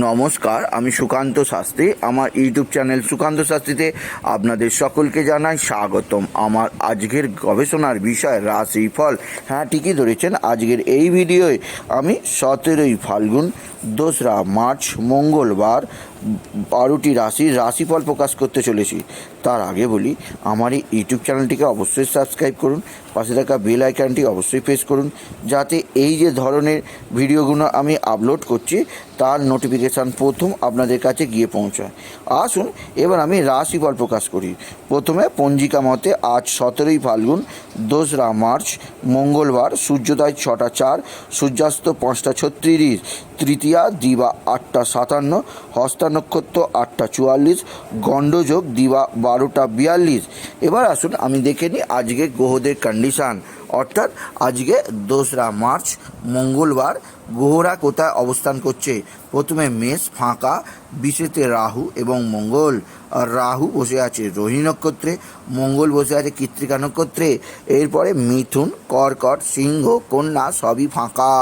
নমস্কার, আমি সুকান্ত শাস্ত্রী। আমার ইউটিউব চ্যানেল সুকান্ত শাস্ত্রীতে আপনাদের সকলকে জানাই স্বাগতম। আমার আজকের গবেষণার বিষয় রাশি ফল হ্যাঁ ঠিকই ধরেছেন, আজকের এই ভিডিওয় আমি সতেরোই ফাল্গুন, দোসরা মার্চ, মঙ্গলবার বারোটি রাশির রাশিফল প্রকাশ করতে চলেছি। তার আগে বলি, আমার এই ইউটিউব চ্যানেলটিকে অবশ্যই সাবস্ক্রাইব করুন, পাশে থাকা বেল আইকনটি অবশ্যই প্রেস করুন, যাতে এই যে ধরনের ভিডিওগুলো আমি আপলোড করছি, তার নোটিফিকেশান প্রথম আপনাদের কাছে গিয়ে পৌঁছায়। আসুন, এবার আমি রাশিফল প্রকাশ করি। প্রথমে পঞ্জিকা মতে আজ সতেরোই ফাল্গুন, দোসরা মার্চ, মঙ্গলবার, সূর্যোদয় ছটা চার, সূর্যাস্ত পাঁচটা ছত্রিশ, তৃতীয়া দিবা আটটা সাতান্ন হস্তা নক্ষত্র আটটা চুয়াল্লিশ গণ্ডযোগ দিবা বারোটা বিয়াল্লিশ। এবার আসুন আমি দেখে নিই আজকে গ্রহদের কন্ডিশান অর্থাৎ আজকে দোসরা মার্চ, মঙ্গলবার, গ্রহরা কোথায় অবস্থান করছে? প্রথমে মেষ ফাঁকা বিশেতে রাহু এবং মঙ্গল। আর রাহু বসে আছে রোহিণী নক্ষত্রে, মঙ্গল বসে আছে কৃত্রিকা নক্ষত্রে। এরপরে মিথুন, কর্কট, সিংহ, কন্যা সবই ফাঁকা।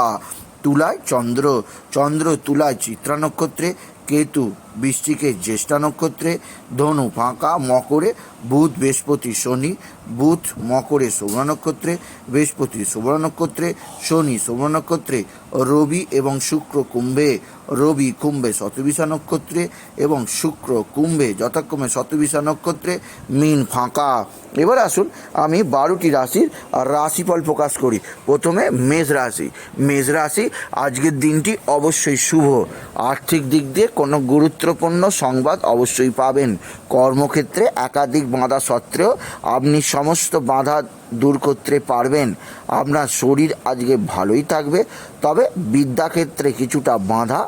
তুলায় চন্দ্র চন্দ্র, তুলায় চিত্রা নক্ষত্রে কেতু বৃষ্টিকে জ্যেষ্ঠা নক্ষত্রে, ধনু ফাঁকা মকরে, বুধ বৃহস্পতি শনি, বুধ মকরে শোভা নক্ষত্রে, বৃহস্পতি শোভা নক্ষত্রে, শনি শোভা নক্ষত্রে, রবি এবং শুক্র কুম্ভে, রবি কুম্ভে শতবিশা নক্ষত্রে এবং শুক্র কুম্ভে যথাক্রমে শতবিশা নক্ষত্রে মিন ফাঁকা। এবার আসুন আমি বারোটি রাশির রাশিফল প্রকাশ করি। প্রথমে মেষ রাশি। মেষ রাশি আজকের দিনটি অবশ্যই শুভ। আর্থিক দিক দিয়ে কোনো গুরুত্বপূর্ণ সংবাদ অবশ্যই পাবেন। কর্মক্ষেত্রে একাধিক বাধা সত্ত্বেও আপনি সমস্ত বাধা দূর করতে পারবেন। আপনার শরীর আজকে ভালোই থাকবে, তবে বিদ্যাক্ষেত্রে কিছুটা বাধা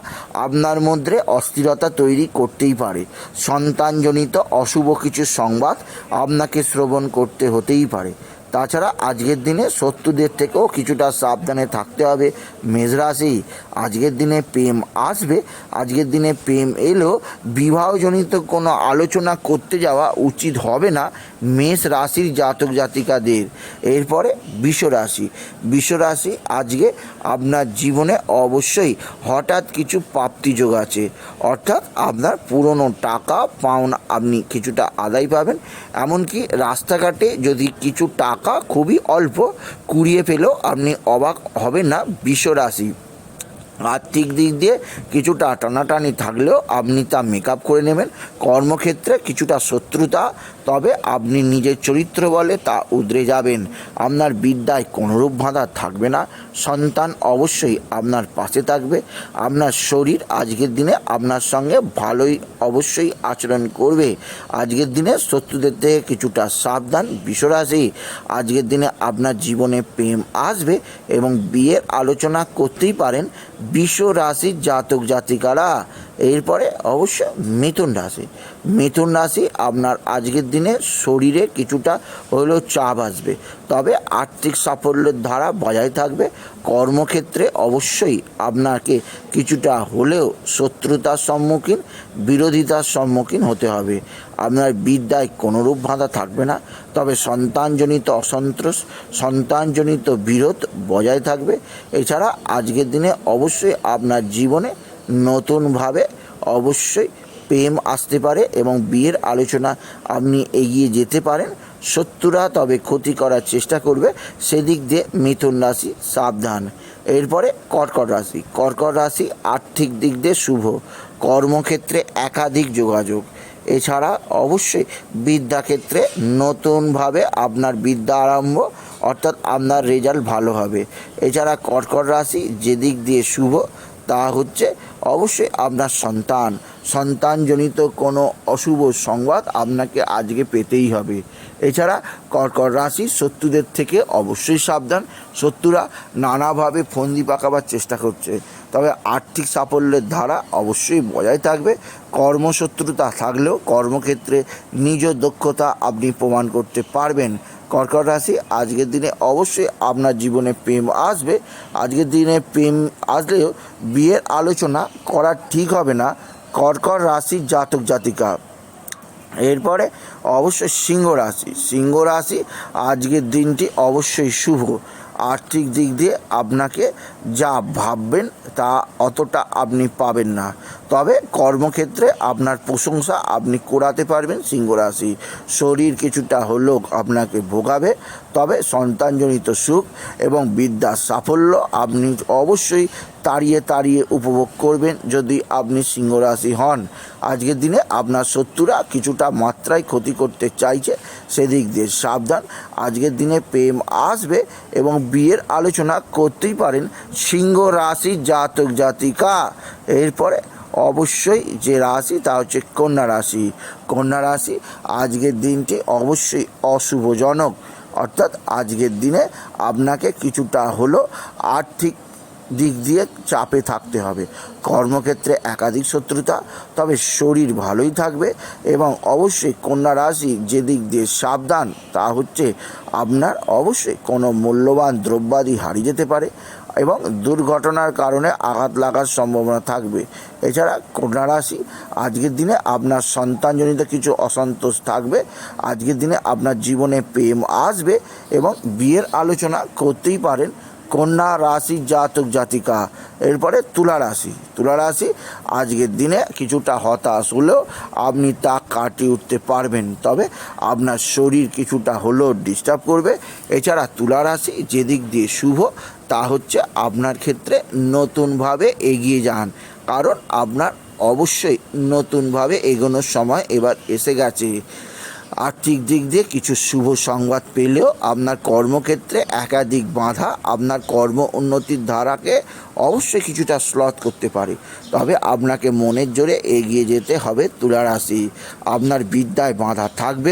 আপনার মধ্যে অস্থিরতা তৈরি করতেই পারে। সন্তানজনিত অশুভ কিছু সংবাদ আপনাকে শ্রবণ করতে হতেই পারে। তাছাড়া আজকের দিনে শত্রুদের থেকেও কিছুটা সাবধানে থাকতে হবে মেষরাশি আজকের দিনে প্রেম আসবে, আজকের দিনে প্রেম এলেও বিবাহজনিত কোনো আলোচনা করতে যাওয়া উচিত হবে না মেষ রাশির জাতক জাতিকাদের এরপরে বিশ্বরাশি বিশ্বরাশি আজকে আপনার জীবনে অবশ্যই হঠাৎ কিছু প্রাপ্তিযোগ আছে। অর্থাৎ আপনার পুরনো টাকা পাওনা আপনি কিছুটা আদায় পাবেন। এমনকি রাস্তাঘাটে যদি কিছু টাকা খুবই অল্প কুড়িয়ে পেলেও আপনি অবাক হবেন না, বিশ্বরাশি। আর্থিক দিক দিয়ে কিছুটা টানাটানি থাকলেও আপনি তা মেকআপ করে নেবেন। কর্মক্ষেত্রে কিছুটা শত্রুতা তবে আপনি নিজের চরিত্র বলে তা উদরে যাবেন। আপনার বিদ্যায় কোনোরূপ বাধা থাকবে না। সন্তান অবশ্যই আপনার পাশে থাকবে। আপনার শরীর আজকের দিনে আপনার সঙ্গে ভালোই অবশ্যই আচরণ করবে। আজকের দিনে শত্রুদের থেকে কিছুটা সাবধান বিশ্বরাশি। আজকের দিনে আপনার জীবনে প্রেম আসবে এবং বিয়ের আলোচনা করতেই পারেন বিশ্ব জাতক জাতিকারা এরপরে অবশ্য মিথুন রাশি। মিথুন রাশি, আপনার আজকের দিনে শরীরে কিছুটা হলেও চাপ আসবে। তবে আর্থিক সাফল্যের ধারা বজায় থাকবে। কর্মক্ষেত্রে অবশ্যই আপনাকে কিছুটা হলেও শত্রুতার সম্মুখীন, বিরোধিতার সম্মুখীন হতে হবে। আপনার বিদ্যায় কোনোরূপ বাধা থাকবে না। তবে সন্তানজনিত অসন্তোষ, সন্তানজনিত বিরোধ বজায় থাকবে। এছাড়া আজকের দিনে অবশ্যই আপনার জীবনে নতুনভাবে অবশ্যই প্রেম আসতে পারে এবং বিয়ের আলোচনা আপনি এগিয়ে যেতে পারেন। শত্রুরা তবে ক্ষতি করার চেষ্টা করবে। সেদিক দিয়ে মিথুন রাশি সাবধান। এরপরে কর্কট রাশি। কর্কট রাশি আর্থিক দিক দিয়ে শুভ। কর্মক্ষেত্রে একাধিক যোগাযোগ। এছাড়া অবশ্যই বিদ্যাক্ষেত্রে নতুনভাবে আপনার বিদ্যা আরম্ভ, অর্থাৎ আপনার রেজাল্ট ভালো হবে। এছাড়া কর্কট রাশি যেদিক দিয়ে শুভ, তা হচ্ছে অবশ্যই আপনার সন্তান, সন্তানজনিত কোনো অশুভ সংবাদ আপনাকে আজকে পেতেই হবে। এছাড়া কর্কট রাশি শত্রুদের থেকে অবশ্যই সাবধান। শত্রুরা নানাভাবে ফন্দি পাকাবার চেষ্টা করছে। তবে আর্থিক সাফল্যের ধারা অবশ্যই বজায় থাকবে। কর্মশত্রুতা থাকলেও কর্মক্ষেত্রে নিজ দক্ষতা আপনি প্রমাণ করতে পারবেন। কর্কট রাশি, আজকের দিনে অবশ্যই আপনার জীবনে প্রেম আসবে। আজকের দিনে প্রেম আসলেও বিয়ের আলোচনা করা ঠিক হবে না। কর্কট রাশির জাতক, জাতিকা। এরপরে অবশ্যই সিংহ রাশি। সিংহ রাশি, আজকের দিনটি অবশ্যই শুভ। আর্থিক দিক দিয়ে আপনাকে যা ভাববেন তা অতটা আপনি পাবেন না। তবে কর্মক্ষেত্রে আপনার প্রশংসা আপনি করাতে পারবেন সিংহ রাশি শরীর কিছুটা হলেও আপনাকে ভোগাবে। তবে সন্তানজনিত সুখ এবং বিদ্যার সাফল্য আপনি অবশ্যই তাড়িয়ে তাড়িয়ে উপভোগ করবেন যদি আপনি সিংহ রাশি হন। আজকের দিনে আপনার শত্রুরা কিছুটা মাত্রায় ক্ষতি করতে চাইছে, সেদিক দিয়ে সাবধান। আজকের দিনে প্রেম আসবে এবং বিয়ের আলোচনা করতেই পারেন সিংহ রাশি জাতক জাতিকা। এরপরে অবশ্যই যে রাশি, তা হচ্ছে কন্যা রাশি। কন্যা রাশি আজকের দিনটি অবশ্যই অশুভজনক। অর্থাৎ আজকের দিনে আপনাকে কিছুটা হলো আর্থিক দিক দিয়ে চাপে থাকতে হবে। কর্মক্ষেত্রে একাধিক শত্রুতা, তবে শরীর ভালোই থাকবে এবং অবশ্যই কন্যা রাশি যে দিক দিয়ে সাবধান, তা হচ্ছে আপনার অবশ্যই কোনো মূল্যবান দ্রব্যাদি হারিয়ে যেতে পারে। এবং দুর্ঘটনার কারণে আঘাত লাগার সম্ভাবনা থাকবে। এছাড়া কন্যা রাশি, আজকের দিনে আপনার সন্তানজনিত কিছু অসন্তোষ থাকবে। আজকের দিনে আপনার জীবনে প্রেম আসবে এবং বিয়ের আলোচনা করতেই পারেন। কন্যা রাশি জাতক জাতিকা। এরপরে তুলা রাশি। তুলা রাশি, আজকের দিনে কিছুটা হতাশ হলেও আপনি তা কাটিয়ে উঠতে পারবেন। তবে আপনার শরীর কিছুটা হলেও ডিস্টার্ব করবে। এছাড়া তুলা রাশি, যেদিক দিয়ে শুভ, তা হচ্ছে আপনার ক্ষেত্রে নতুনভাবে এগিয়ে যান। কারণ আপনার অবশ্যই নতুনভাবে এগোনোর সময় এবার এসে গেছে। আর্থিক দিক দিয়ে কিছু শুভ সংবাদ পেলেও আপনার কর্মক্ষেত্রে একাধিক বাধা আপনার কর্ম উন্নতির ধারাকে অবশ্যই কিছুটা স্লথ করতে পারে। তবে আপনাকে মনের জোরে এগিয়ে যেতে হবে তুলারাশি আপনার বিদ্যায় বাধা থাকবে।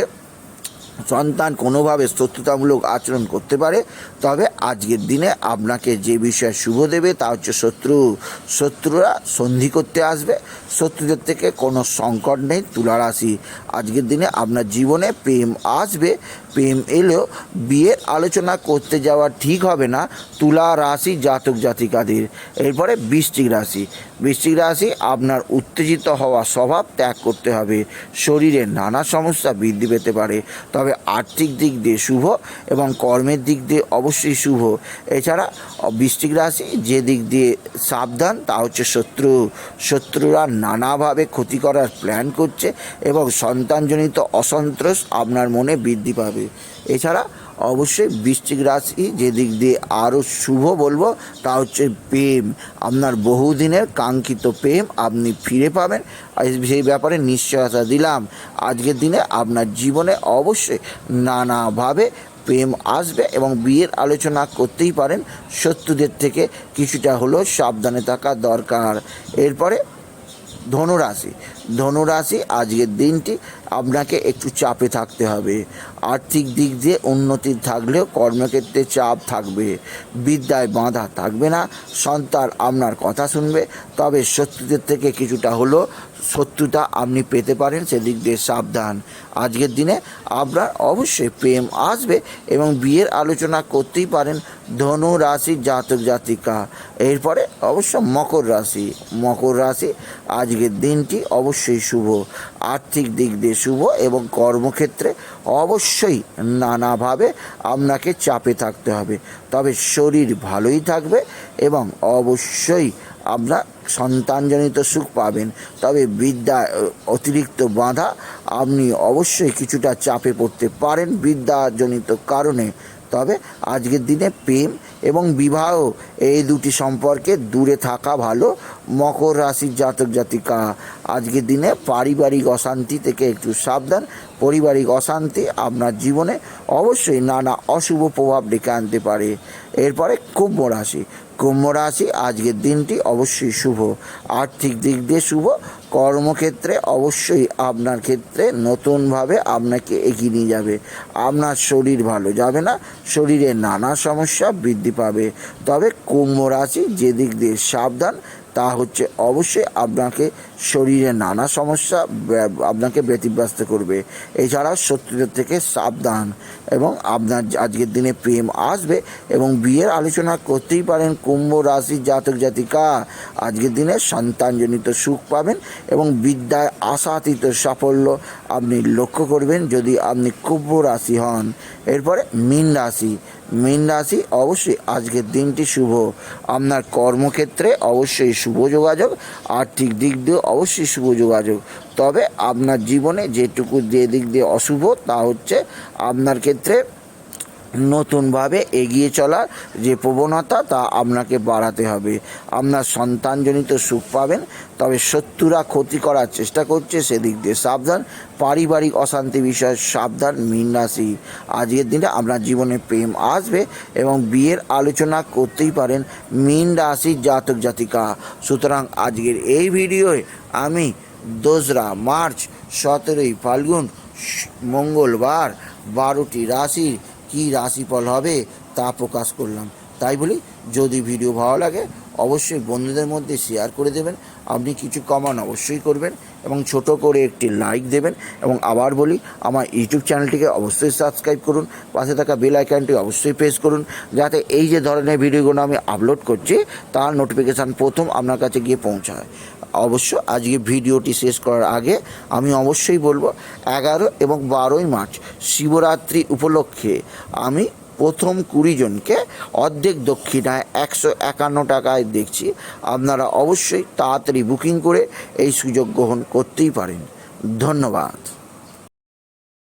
সন্তান কোনোভাবে শত্রুতামূলক আচরণ করতে পারে, তবে আজকের দিনে আপনাকে যে বিষয়ে শুভ দেবে তা হচ্ছে শত্রু, শত্রুরা সন্ধি করতে আসবে। শত্রুদের থেকে কোনো সংকট নেই তুলা রাশি আজকের দিনে আপনার জীবনে প্রেম আসবে, প্রেম এলেও বিয়ের আলোচনা করতে যাওয়া ঠিক হবে না তুলা রাশি জাতক জাতিকাদের। এরপরে বৃশ্চিক রাশি। বৃশ্চিক রাশি, আপনার উত্তেজিত হওয়া স্বভাব ত্যাগ করতে হবে। শরীরে নানা সমস্যা বৃদ্ধি পেতে পারে। তবে আর্থিক দিক দিয়ে শুভ এবং কর্মের দিক দিয়ে অবশ্যই শুভ। এছাড়া, বৃশ্চিক রাশি যে দিক দিয়ে সাবধান, তা হচ্ছে শত্রু। শত্রুরা নানাভাবে ক্ষতি করার প্ল্যান করছে এবং সন্তানজনিত অসন্তোষ আপনার মনে বৃদ্ধি পাবে। এছাড়া অবশ্যই বৃশ্চিক রাশি যে দিক দিয়ে আরও শুভ বলব, তা হচ্ছে প্রেম। আপনার বহুদিনের কাঙ্ক্ষিত প্রেম আপনি ফিরে পাবেন। সেই ব্যাপারে নিশ্চয়তা দিলাম। আজকের দিনে আপনার জীবনে অবশ্যই নানাভাবে প্রেম আসবে এবং বিয়ের আলোচনা করতেই পারেন। শত্রুদের থেকে কিছুটা হলেও সাবধানে থাকা দরকার। এরপরে ধনুরাশি। ধনুরাশি আজকের দিনটি আপনাকে একটু চাপে থাকতে হবে। আর্থিক দিক দিয়ে উন্নতি থাকলেও কর্মক্ষেত্রে চাপ থাকবে। বিদ্যায় বাঁধা থাকবে না। সন্তান আপনার কথা শুনবে। তবে শত্রুদের থেকে কিছুটা হলেও শত্রুতা আপনি পেতে পারেন, সেদিক দিয়ে সাবধান। আজকের দিনে আপনার অবশ্যই প্রেম আসবে এবং বিয়ের আলোচনা করতেই পারেন ধনু রাশি জাতক জাতিকা। এরপরে অবশ্য মকর রাশি। মকর রাশি আজকের দিনটি অবশ্যই শুভ। আর্থিক দিক দিয়ে শুভ এবং কর্মক্ষেত্রে অবশ্যই নানাভাবে আপনাকে চাপে থাকতে হবে। তবে শরীর ভালোই থাকবে এবং অবশ্যই আপনার সন্তানজনিত সুখ পাবেন। তবে বিদ্যা, অতিরিক্ত বাধা আপনি অবশ্যই কিছুটা চাপে পড়তে পারেন বিদ্যাজনিত কারণে। তবে আজকের দিনে প্রেম এবং বিবাহ এই দুটি সম্পর্কে দূরে থাকা ভালো। মকর রাশির জাতক জাতিকা, আজকের দিনে পারিবারিক অশান্তি থেকে একটু সাবধান। পারিবারিক অশান্তি আপনার জীবনে অবশ্যই নানা অশুভ প্রভাব ডেকে আনতে পারে। এরপরে কুম্ভ রাশি। কুম্ভ রাশি আজকের দিনটি অবশ্যই শুভ। আর্থিক দিক দিয়ে শুভ কর্মক্ষেত্রে অবশ্যই আপনার ক্ষেত্রে নতুনভাবে আপনাকে এগিয়ে নিয়ে যাবে। আপনার শরীর ভালো যাবে না, শরীরে নানা সমস্যা বৃদ্ধি পাবে। তবে কুম্ভ রাশি যেদিক দিয়ে সাবধান, তা হচ্ছে অবশ্যই আপনাকে শরীরে নানা সমস্যা আপনাকে ব্যতিব্যস্ত করবে। এছাড়াও শত্রুদের থেকে সাবধান এবং আপনার আজকের দিনে প্রেম আসবে এবং বিয়ের আলোচনা করতেই পারেন কুম্ভ রাশির জাতক জাতিকা। আজকের দিনে সন্তানজনিত সুখ পাবেন এবং বিদ্যায় আশাতীত সাফল্য আপনি লক্ষ্য করবেন যদি আপনি কুম্ভ রাশি হন। এরপরে মীন রাশি। মীন রাশি অবশ্যই আজকের দিনটি শুভ। আপনার কর্মক্ষেত্রে অবশ্যই শুভ যোগাযোগ। আর্থিক দিক দিয়ে অবশ্যই শুভ যোগাযোগ। তবে আপনার জীবনে যেটুকু যে দিক দিয়ে অশুভ, তা হচ্ছে আপনার ক্ষেত্রে নতুনভাবে এগিয়ে চলার যে প্রবণতা, তা আপনাকে বাড়াতে হবে। আপনার সন্তানজনিত সুখ পাবেন, তবে শত্রুরা ক্ষতি করার চেষ্টা করছে সেদিক দিয়ে সাবধান। পারিবারিক অশান্তি বিষয়ে সাবধান, মীন রাশি। আজকের দিনে আপনার জীবনে প্রেম আসবে এবং বিয়ের আলোচনা করতেই পারেন মীন রাশির জাতক জাতিকা। সুতরাং আজকের এই ভিডিওয়ে আমি দোসরা মার্চ সতেরোই ফাল্গুন মঙ্গলবার বারোটি রাশির কী রাশিফল হবে তা প্রকাশ করলাম। তাই বলি, যদি ভিডিও ভালো লাগে, অবশ্যই বন্ধুদের মধ্যে শেয়ার করে দেবেন। আপনি কিছু কমান অবশ্যই করবেন এবং ছোট করে একটি লাইক দেবেন। এবং আবার বলি, আমার ইউটিউব চ্যানেলটিকে অবশ্যই সাবস্ক্রাইব করুন। পাশে থাকা বেল আইকনটি অবশ্যই প্রেস করুন। যাতে এই যে ধরনের ভিডিওগুলো আমি আপলোড করছি, তার নোটিফিকেশান প্রথম আপনার কাছে গিয়ে পৌঁছায়। অবশ্য আজকে ভিডিওটি শেষ করার আগে আমি অবশ্যই বলব, এগারো এবং বারোই মার্চ শিবরাত্রি উপলক্ষে আমি প্রথম কুড়ি জনকে অর্ধেক দক্ষিণায় একশো একান্ন টাকায় দেখছি। আপনারা অবশ্যই তাড়াতাড়ি বুকিং করে এই সুযোগ গ্রহণ করতেই পারেন। ধন্যবাদ।